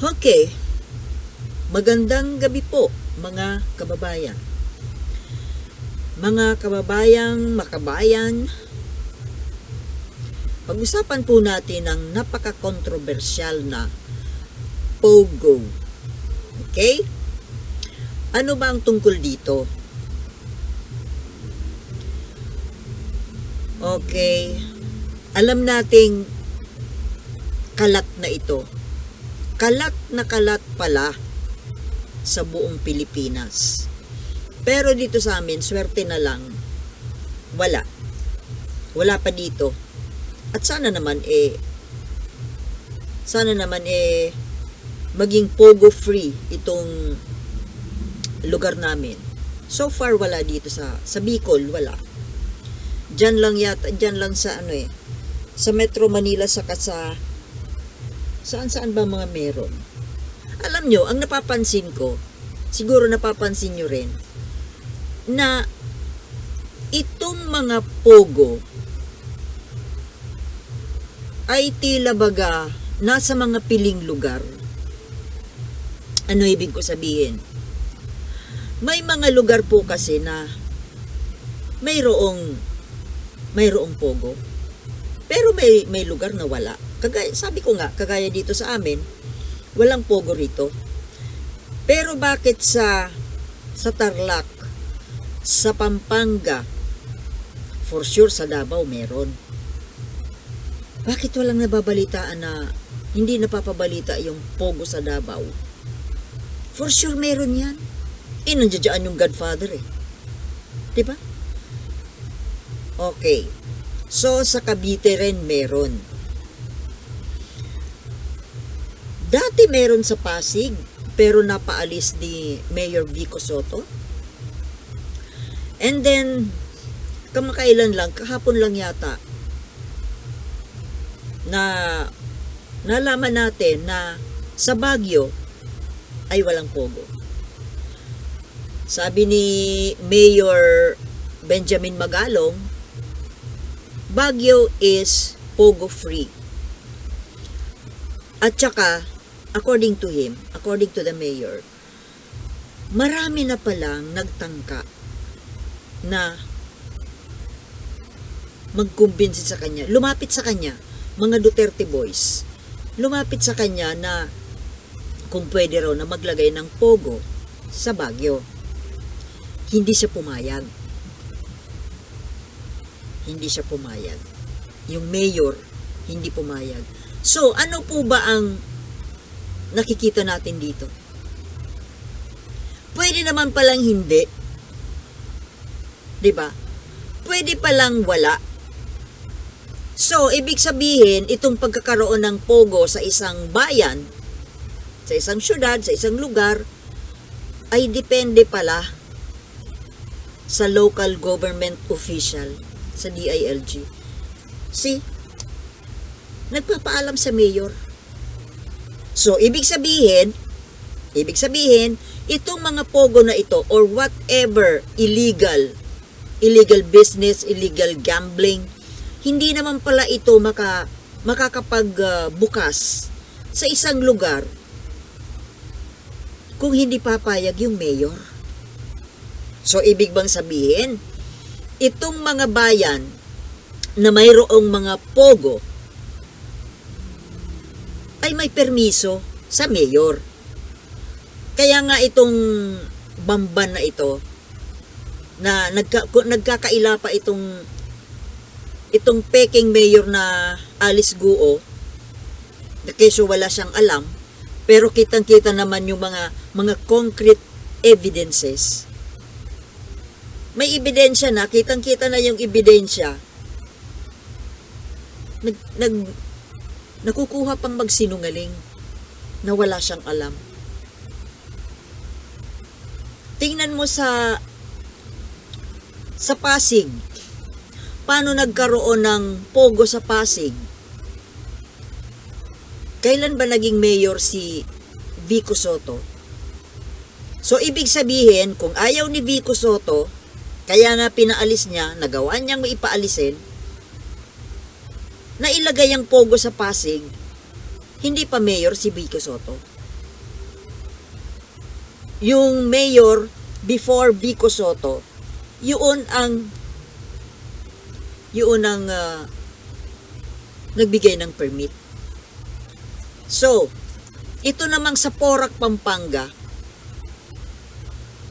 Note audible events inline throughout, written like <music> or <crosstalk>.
Okay. Magandang gabi po, mga kababayan. Mga kababayang makabayan, pag-usapan po natin ang napaka-controversial na POGO. Okay? Ano ba ang tungkol dito? Okay. Alam nating kalat na ito. Kalat na kalat pala sa buong Pilipinas. Pero dito sa amin, swerte na lang, wala. Wala pa dito. At sana naman eh, sana naman eh, maging pogo free itong lugar namin. So far wala dito sa sa Bicol, wala. Diyan lang yata, diyan lang sa ano eh, sa Metro Manila saka sa saan saan ba mga meron. Alam nyo, ang napapansin ko, siguro napapansin nyo rin, na itong mga pogo ay tila baga nasa mga piling lugar. Ano ibig ko sabihin? May mga lugar po kasi na mayroong mayroong pogo. Pero may may lugar na wala. Kagaya, sabi ko nga, kagaya dito sa amin, walang pogo rito. Pero bakit sa sa Tarlac, sa Pampanga, for sure sa Davao meron. Bakit walang nababalitaan na hindi napapabalita yung pogo sa Davao? For sure meron yan. Eh, nandiyan yung Godfather eh. Di ba? Okay. So, sa Cavite rin meron. Dati meron sa Pasig, pero napaalis ni Mayor Vico Soto. And then, kamakailan lang, kahapon lang yata, na nalaman natin na sa Baguio ay walang pogo. Sabi ni Mayor Benjamin Magalong, Baguio is pogo free. At saka, according to him, according to the mayor, marami na palang nagtangka na magkumbinsi sa kanya, lumapit sa kanya, mga Duterte boys, lumapit sa kanya na kung pwede raw na maglagay ng pogo sa Baguio. Hindi siya pumayag. Hindi siya pumayag. Yung mayor, hindi pumayag. So, ano po ba ang nakikita natin dito? Pwede naman palang hindi. 'Di ba? Pwede palang wala. So, ibig sabihin, itong pagkakaroon ng pogo sa isang bayan, sa isang syudad, sa isang lugar, ay depende pala sa local government official, sa DILG. See? Nagpapaalam sa mayor. So, ibig sabihin, ibig sabihin, itong mga pogo na ito or whatever illegal, illegal business, illegal gambling, hindi naman pala ito maka, makakapagbukas sa isang lugar kung hindi papayag yung mayor. So, ibig bang sabihin, itong mga bayan na mayroong mga pogo ay may permiso sa mayor. Kaya nga itong bamban na ito na nagka, nagkakaila pa itong itong peking mayor na Alice Guo na keso wala siyang alam pero kitang-kita naman yung mga mga concrete evidences may ebidensya na kitang-kita na yung ebidensya nag, nag nakukuha pang magsinungaling na wala siyang alam tingnan mo sa sa Pasig paano nagkaroon ng pogo sa Pasig? Kailan ba naging mayor si Vico Soto? So, ibig sabihin, kung ayaw ni Vico Soto, kaya nga pinaalis niya, nagawa niyang maipaalisin, na ilagay ang pogo sa Pasig, hindi pa mayor si Vico Soto. yung mayor before Vico Soto, yun ang yun ang ah, nagbigay ng permit. So, ito namang sa Porac, Pampanga,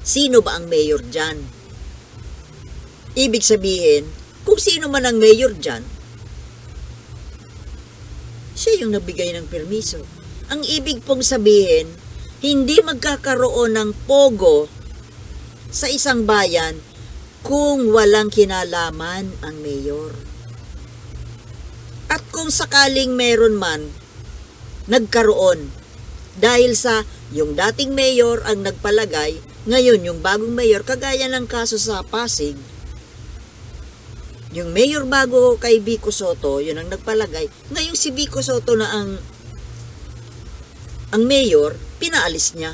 sino ba ang mayor dyan? Ibig sabihin, kung sino man ang mayor dyan, siya yung nagbigay ng permiso. Ang ibig pong sabihin, hindi magkakaroon ng pogo sa isang bayan kung walang kinalaman ang mayor. At kung sakaling meron man, nagkaroon dahil sa yung dating mayor ang nagpalagay, ngayon yung bagong mayor, kagaya ng kaso sa Pasig, yung mayor bago kay Vico Soto, yun ang nagpalagay. Ngayon si Vico Soto na ang ang mayor, pinaalis niya.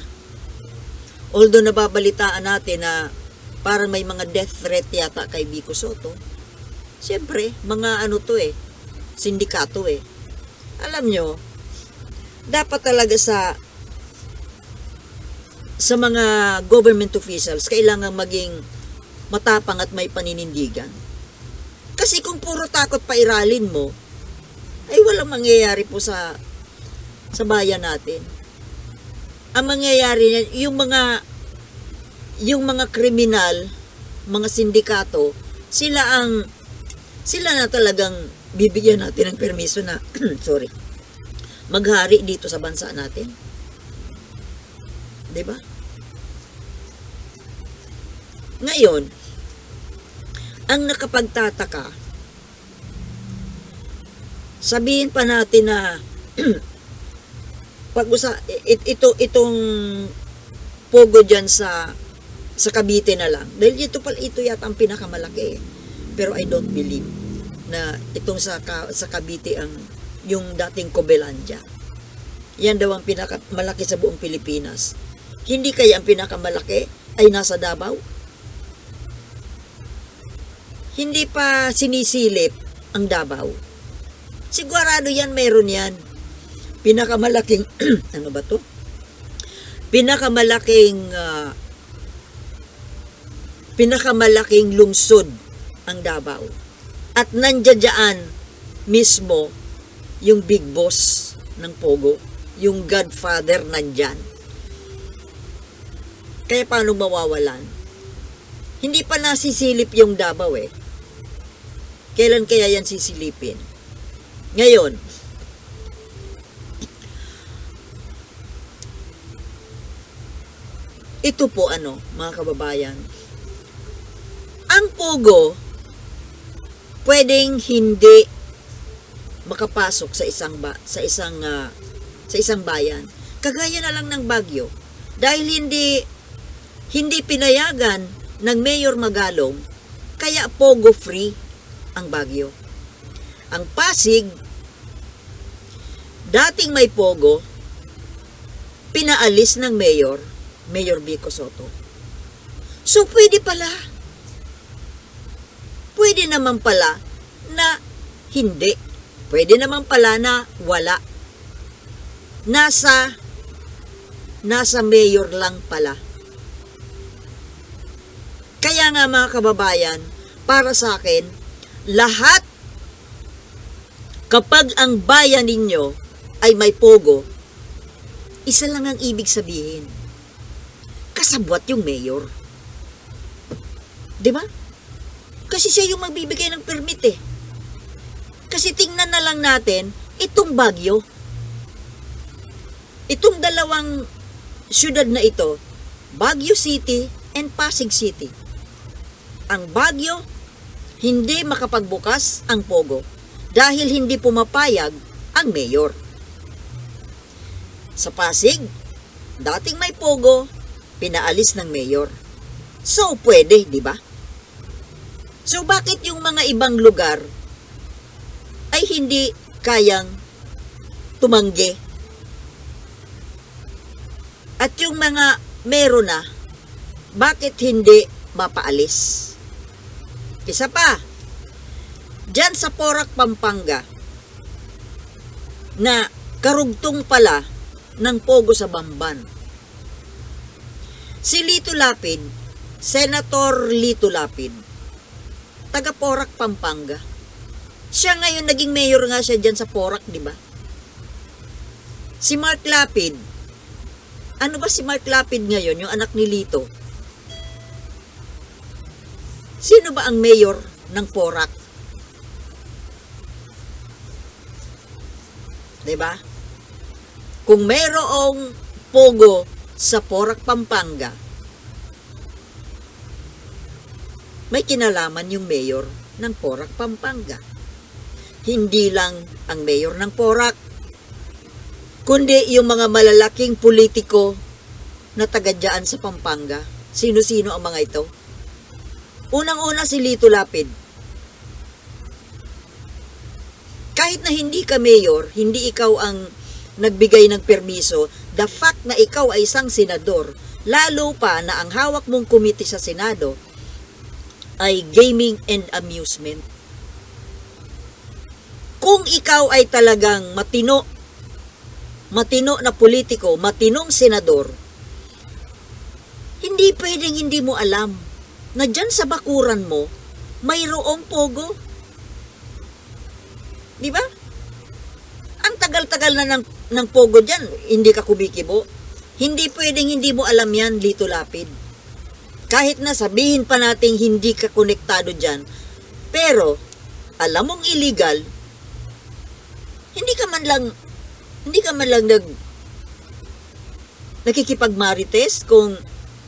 Although nababalitaan natin na parang may mga death threat yata kay Vico Soto. Siyempre, mga ano to eh, sindikato eh. Alam nyo, dapat talaga sa sa mga government officials, kailangan maging matapang at may paninindigan. Kasi kung puro takot pa iralin mo, ay walang mangyayari po sa sa bayan natin. Ang mangyayari niyan, yung mga yung mga kriminal, mga sindikato, sila ang sila na talagang bibigyan natin ng permiso na <clears throat> sorry maghari dito sa bansa natin. 'Di ba? Ngayon, ang nakapagtataka, sabihin pa natin na <clears throat> pag usa it, ito itong pogo diyan sa sa Cavite na lang. Dahil ito pala ito yata ang pinakamalaki. eh. Pero I don't believe na itong sa sa Cavite ang yung dating Cobelandia. Yan daw ang pinakamalaki sa buong Pilipinas. Hindi kaya ang pinakamalaki ay nasa Davao? Hindi pa sinisilip ang Davao. Sigurado yan, meron yan. Pinakamalaking, <clears throat> ano ba to? Pinakamalaking, ah, pinakamalaking lungsod ang Davao. At nandiyan mismo yung big boss ng Pogo, yung godfather nandyan. Kaya paano mawawalan? Hindi pa nasisilip yung Davao eh. Kailan kaya yan sisilipin? Ngayon, ito po ano, mga kababayan. Ang Pogo, pwedeng hindi makapasok sa isang ba, sa isang ah, sa isang bayan. Kagaya na lang ng Bagyo. Dahil hindi hindi pinayagan ng Mayor Magalong, kaya Pogo free ang Bagyo. Ang Pasig, dating may Pogo, pinaalis ng Mayor, Mayor Vico Soto. So, pwede pala. Pwede naman pala na hindi. Pwede naman pala na wala. Nasa, nasa mayor lang pala. Kaya nga mga kababayan, para sa akin, lahat kapag ang bayan ninyo ay may pogo, isa lang ang ibig sabihin. Kasabwat yung mayor. Di ba? Kasi siya yung magbibigay ng permit eh. Kasi tingnan na lang natin, itong Bagyo, itong dalawang syudad na ito, Baguio City and Pasig City. Ang Baguio, hindi makapagbukas ang Pogo dahil hindi pumapayag ang mayor. Sa Pasig, dating may Pogo, pinaalis ng mayor. So, pwede, di ba? So, bakit yung mga ibang lugar ay hindi kayang tumanggi? At yung mga meron na, bakit hindi mapaalis? Isa pa, dyan sa Porac, Pampanga, na karugtong pala ng Pogo sa Bamban. Si Lito Lapid, Senator Lito Lapid, taga Porac, Pampanga. Siya ngayon naging mayor nga siya dyan sa Porac, di ba? Si Mark Lapid, ano ba si Mark Lapid ngayon, yung anak ni Lito? Sino ba ang mayor ng Porac? ba? Kung mayroong pogo sa Porac, Pampanga, may kinalaman yung mayor ng Porac, Pampanga. Hindi lang ang mayor ng Porac, kundi yung mga malalaking politiko na taga dyan sa Pampanga. Sino-sino ang mga ito? Unang-una si Lito Lapid. Kahit na hindi ka mayor, hindi ikaw ang nagbigay ng permiso, the fact na ikaw ay isang senador, lalo pa na ang hawak mong committee sa Senado ay gaming and amusement. Kung ikaw ay talagang matino, matino na politiko, matinong senador, hindi pwedeng hindi mo alam na dyan sa bakuran mo, mayroong pogo. Di ba? Ang tagal-tagal na ng, ng pogo dyan, hindi ka kumikibo. Hindi pwedeng hindi mo alam yan, Lito Lapid. Kahit na sabihin pa nating hindi ka konektado dyan, pero alam mong illegal, hindi ka man lang, hindi ka man lang nag, nakikipagmarites kung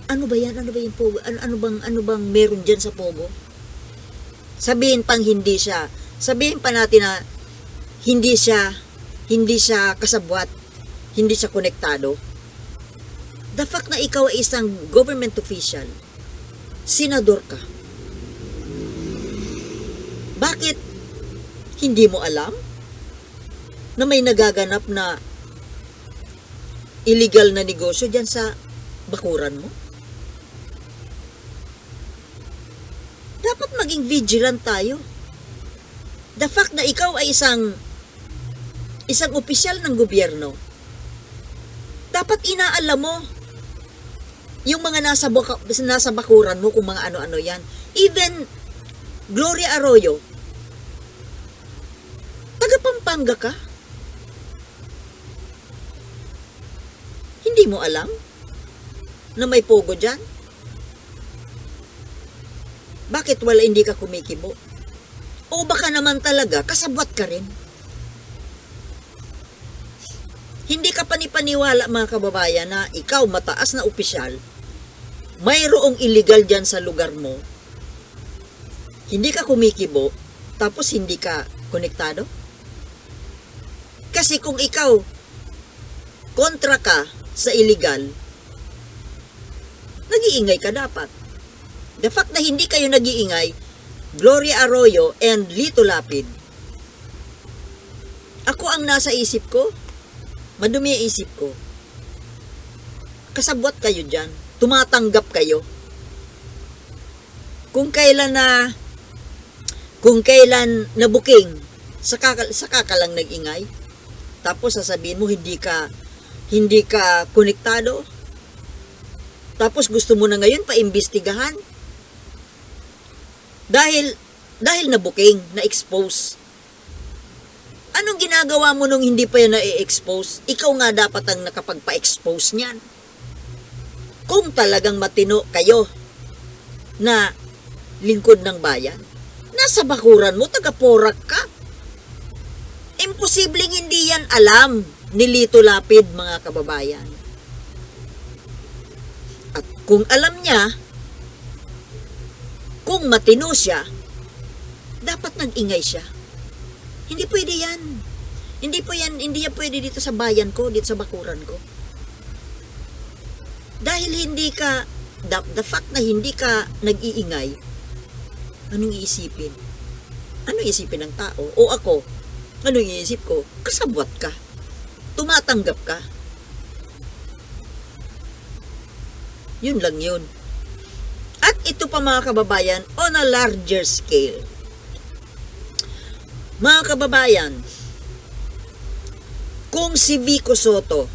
ano ba yan? Ano ba yung pogo? Ano, ano bang ano bang meron diyan sa pogo? Sabihin pang hindi siya. Sabihin pa natin na hindi siya hindi siya kasabwat, hindi siya konektado. The fact na ikaw ay isang government official, senador ka. Bakit hindi mo alam na may nagaganap na illegal na negosyo diyan sa bakuran mo? Dapat maging vigilant tayo. The fact na ikaw ay isang isang opisyal ng gobyerno, dapat inaalam mo yung mga nasa, buka, nasa bakuran mo kung mga ano-ano yan. Even Gloria Arroyo, taga Pampanga ka? Hindi mo alam na may pogo dyan? Bakit wala hindi ka kumikibo? O baka naman talaga kasabwat ka rin? Hindi ka panipaniwala mga kababayan na ikaw mataas na opisyal, mayroong illegal dyan sa lugar mo, hindi ka kumikibo, tapos hindi ka konektado? Kasi kung ikaw kontra ka sa illegal, nag-iingay ka dapat. The fact na hindi kayo nag-iingay, Gloria Arroyo and Lito Lapid, ako ang nasa isip ko, madumi ang isip ko. Kasabwat kayo dyan. Tumatanggap kayo. Kung kailan na kung kailan na booking, saka, saka ka lang nag-ingay. Tapos sasabihin mo hindi ka hindi ka konektado. Tapos gusto mo na ngayon paimbestigahan. Dahil dahil na booking, na expose. Anong ginagawa mo nung hindi pa yan na-expose? Ikaw nga dapat ang nakapagpa-expose niyan. Kung talagang matino kayo na lingkod ng bayan, nasa bakuran mo, taga-porak ka. Imposibleng hindi yan alam ni Lito Lapid, mga kababayan. At kung alam niya, kung matino siya, dapat nag-ingay siya. Hindi pwede yan. Hindi po yan, hindi yan pwede dito sa bayan ko, dito sa bakuran ko. Dahil hindi ka, the, the fact na hindi ka nag-iingay, anong iisipin? Ano iisipin ng tao? O ako, anong iisip ko? Kasabwat ka. Tumatanggap ka. Yun lang yun. At ito pa mga kababayan, on a larger scale. Mga kababayan, kung si Vico Soto,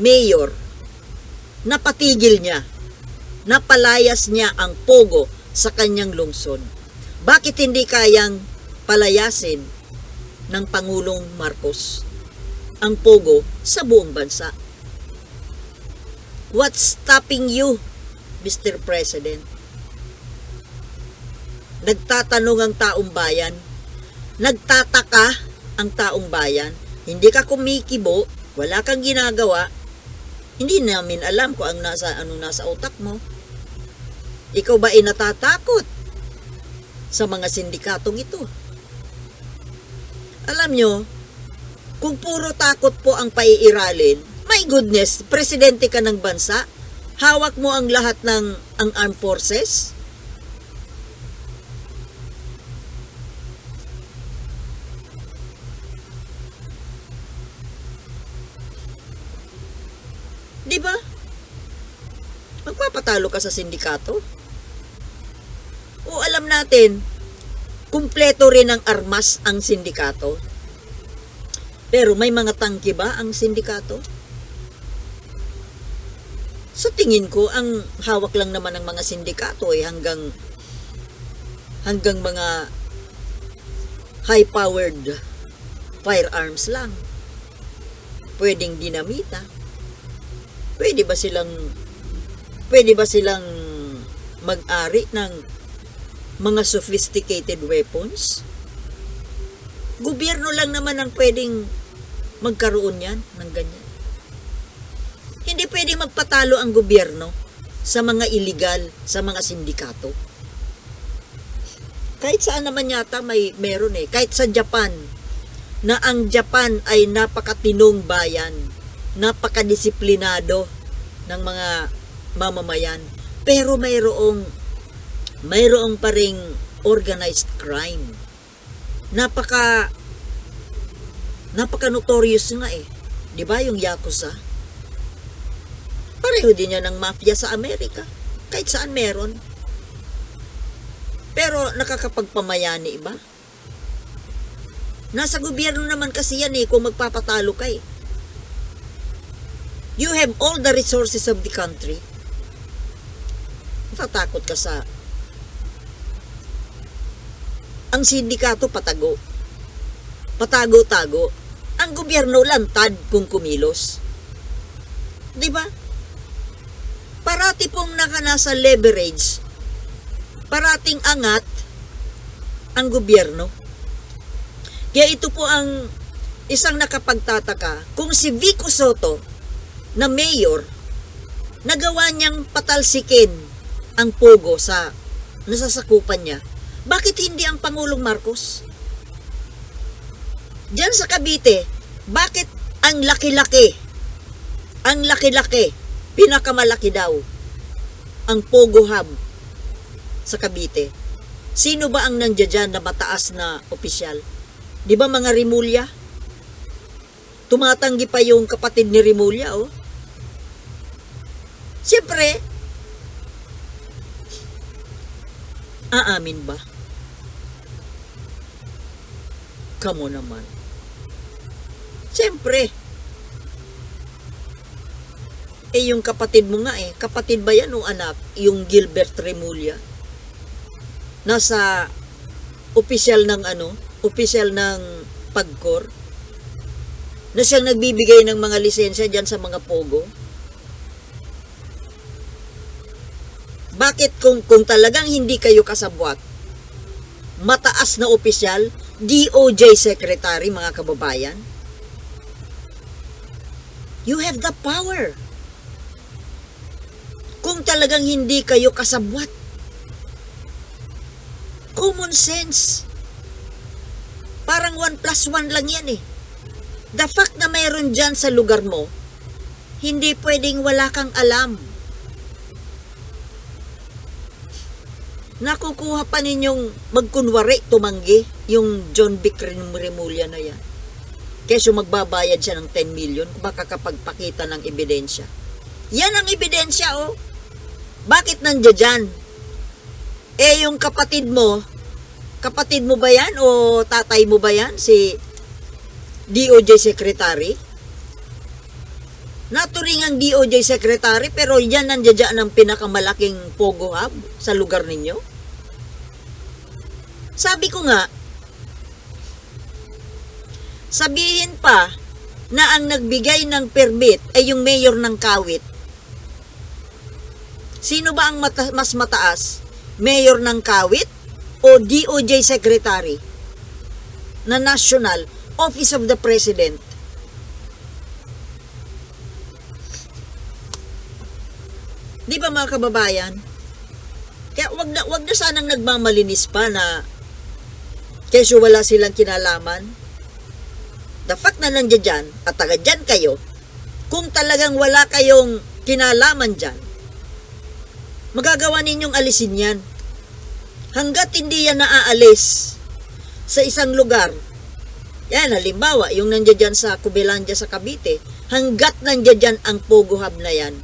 mayor, napatigil niya napalayas niya ang Pogo sa kanyang lungsod. Bakit hindi kayang palayasin ng Pangulong Marcos ang Pogo sa buong bansa? What's stopping you, Mr. President? Nagtatanong ang taong bayan, nagtataka ang taong bayan, hindi ka kumikibo, wala kang ginagawa, hindi namin alam kung ang nasa, ano nasa utak mo. Ikaw ba ay natatakot sa mga sindikatong ito? Alam nyo, kung puro takot po ang paiiralin, my goodness, presidente ka ng bansa, hawak mo ang lahat ng ang armed forces, Di ba? Magpapatalo ka sa sindikato? O alam natin, kumpleto rin ang armas ang sindikato. Pero may mga tangki ba ang sindikato? Sa tingin ko, ang hawak lang naman ng mga sindikato ay hanggang hanggang mga high-powered firearms lang. Pwedeng dinamita. Pwede ba silang pwede ba silang mag-ari ng mga sophisticated weapons? Gobyerno lang naman ang pwedeng magkaroon yan ng ganyan. Hindi pwede magpatalo ang gobyerno sa mga illegal, sa mga sindikato. Kahit saan naman yata may meron eh. Kahit sa Japan, na ang Japan ay napakatinong bayan, napakadisiplinado ng mga mamamayan. Pero mayroong mayroong pa ring organized crime. Napaka napaka notorious nga eh. 'Di ba yung Yakuza? Pareho din yan ng mafia sa Amerika. Kahit saan meron. Pero nakakapagpamayani ba? Nasa gobyerno naman kasi yan eh kung magpapatalo ka eh. You have all the resources of the country. Natatakot ka sa ang sindikato patago. Patago-tago. Ang gobyerno lantad kung kumilos. 'Di ba? Parati pong nakanasa leverage. Parating angat ang gobyerno. Kaya ito po ang isang nakapagtataka kung si Vico Soto na mayor nagawa niyang patalsikin ang pogo sa nasasakupan niya. Bakit hindi ang Pangulong Marcos? Diyan sa Cavite, bakit ang laki-laki, ang laki-laki, pinakamalaki daw, ang Pogo Hub sa Cavite? Sino ba ang nandiyan na mataas na opisyal? Di ba mga Rimulya? Tumatanggi pa yung kapatid ni Rimulya, oh. Siyempre, aamin ba? Kamo naman. Siyempre. Eh, yung kapatid mo nga eh. Kapatid ba yan o anak? Yung Gilbert Remulla. Nasa opisyal ng ano? Opisyal ng pagkor. Na siyang nagbibigay ng mga lisensya dyan sa mga pogo. Bakit kung, kung talagang hindi kayo kasabwat, mataas na opisyal, DOJ Secretary, mga kababayan, you have the power. Kung talagang hindi kayo kasabwat, common sense. Parang 1 plus 1 lang yan eh. The fact na mayroon dyan sa lugar mo, hindi pwedeng wala kang alam. nakukuha pa ninyong magkunwari tumanggi yung John Vic Remulla na yan. Keso magbabayad siya ng 10 million kung makakapagpakita ng ebidensya. Yan ang ebidensya, oh. Bakit nandiyan dyan? Eh, yung kapatid mo, kapatid mo ba yan o tatay mo ba yan? Si DOJ Secretary? naturing ang DOJ Secretary pero yan nandiyan ang pinakamalaking Pogo Hub sa lugar ninyo. Sabi ko nga, sabihin pa na ang nagbigay ng permit ay yung mayor ng Kawit. Sino ba ang mata- mas mataas? Mayor ng Kawit o DOJ Secretary na National Office of the President? Di ba mga kababayan? Kaya wag na, wag na sanang nagmamalinis pa na kesyo wala silang kinalaman. The fact na nandiyan dyan, at taga dyan kayo, kung talagang wala kayong kinalaman dyan, magagawa ninyong alisin yan. Hanggat hindi yan naaalis sa isang lugar, yan, halimbawa, yung nandiyan sa Kubilandia sa Cavite, hanggat nandiyan ang Pogo na yan,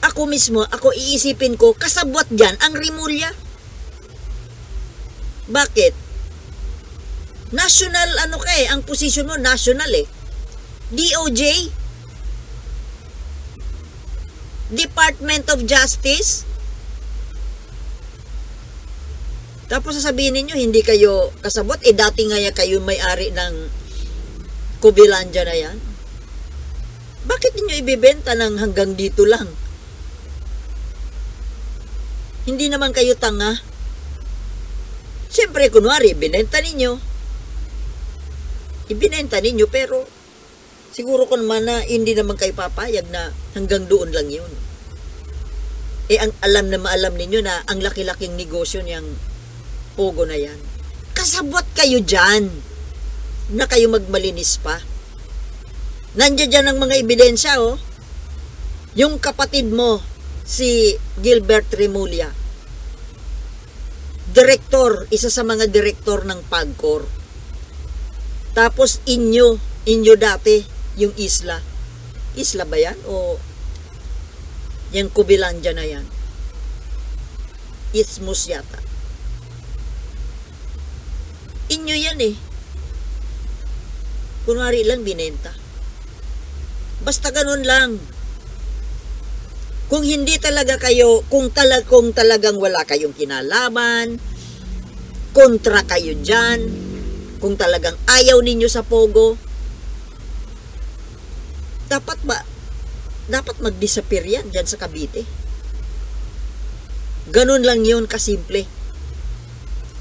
ako mismo, ako iisipin ko, kasabwat dyan ang Rimulya. Bakit? National, ano ka eh, ang posisyon mo, national eh. DOJ? Department of Justice? Tapos sasabihin ninyo, hindi kayo kasabot. Eh, dati nga yan kayo may-ari ng Kubilandia na yan. Bakit ninyo ibibenta ng hanggang dito lang? Hindi naman kayo tanga. Siyempre, kunwari, binenta ninyo. Ibinenta ninyo, pero siguro ko naman na hindi naman kayo papayag na hanggang doon lang yun. Eh, ang alam na maalam ninyo na ang laki-laking negosyo niyang pogo na yan. Kasabot kayo dyan na kayo magmalinis pa. Nandiyan dyan ang mga ebidensya, oh. Yung kapatid mo, si Gilbert Remulla. Direktor, isa sa mga direktor ng PAGCOR. Tapos inyo, inyo dati, yung isla. Isla ba yan? O yung Kubilandia na yan? Ismus yata. Inyo yan eh. Kunwari lang binenta. Basta ganun lang kung hindi talaga kayo, kung, talag, kung talagang wala kayong kinalaman, kontra kayo dyan, kung talagang ayaw ninyo sa Pogo, dapat ba, dapat mag-disappear yan dyan sa Cavite. Ganun lang yun kasimple.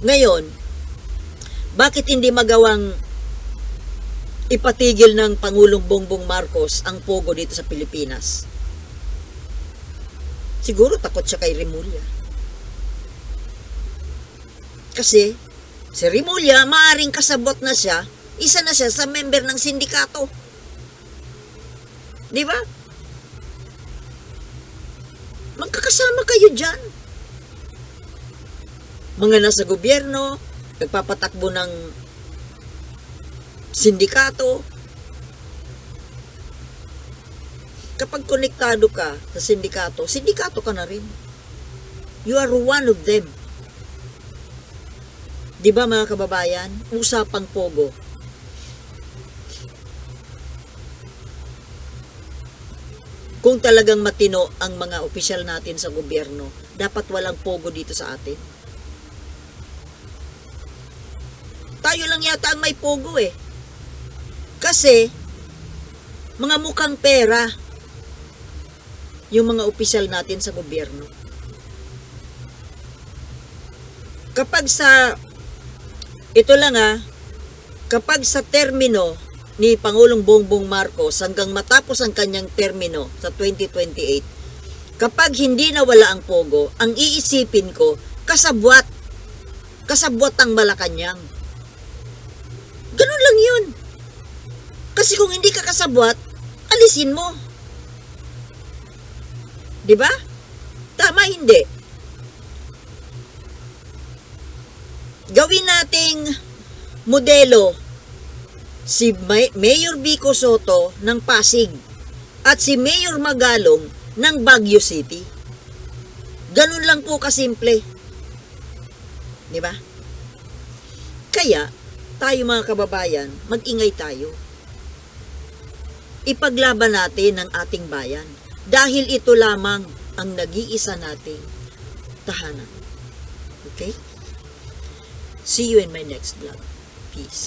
Ngayon, bakit hindi magawang ipatigil ng Pangulong Bongbong Marcos ang Pogo dito sa Pilipinas? Siguro takot siya kay Remulla. Kasi, si Remulla, maaring kasabot na siya, isa na siya sa member ng sindikato. Di ba? Magkakasama kayo dyan. Mga nasa gobyerno, nagpapatakbo ng sindikato, kapag konektado ka sa sindikato, sindikato ka na rin. You are one of them. Di ba mga kababayan? Usapang pogo. Kung talagang matino ang mga opisyal natin sa gobyerno, dapat walang pogo dito sa atin. Tayo lang yata ang may pogo eh. Kasi, mga mukhang pera, yung mga opisyal natin sa gobyerno. Kapag sa, ito lang ah, kapag sa termino ni Pangulong Bongbong Marcos hanggang matapos ang kanyang termino sa 2028, kapag hindi nawala ang pogo, ang iisipin ko, kasabwat. Kasabwat ang Malacanang. Ganun lang yun. Kasi kung hindi ka kasabwat, alisin mo. 'Di ba? Tama hindi. Gawin nating modelo si May- Mayor Vico Soto ng Pasig at si Mayor Magalong ng Baguio City. Ganun lang po kasimple. 'Di ba? Kaya tayo mga kababayan, mag-ingay tayo. ipaglaban natin ang ating bayan. Dahil ito lamang ang nag-iisa nating tahanan. Okay? See you in my next vlog. Peace.